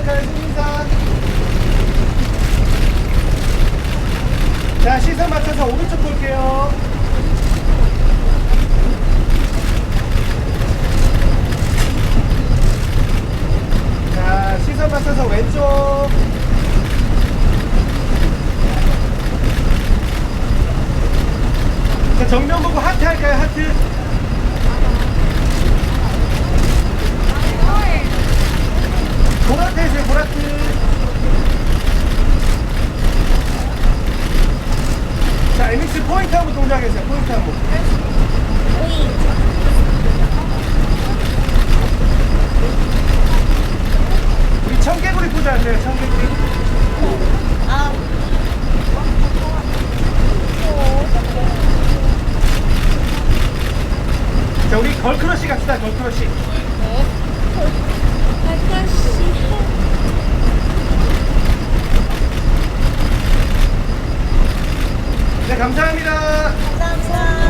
역할 신민상 자 시선 맞춰서 오른쪽 볼게요. 자 시선 맞춰서 왼쪽. 자 정면 보고 하트 할까요? 하트? 포인트 한번 동작해주세요, 포인트 한번. 우리 청개구리 포즈 하세요, 청개구리. 아. 자, 우리 걸크러쉬 갑시다, 걸크러쉬. 네, 감사합니다. 감사합니다.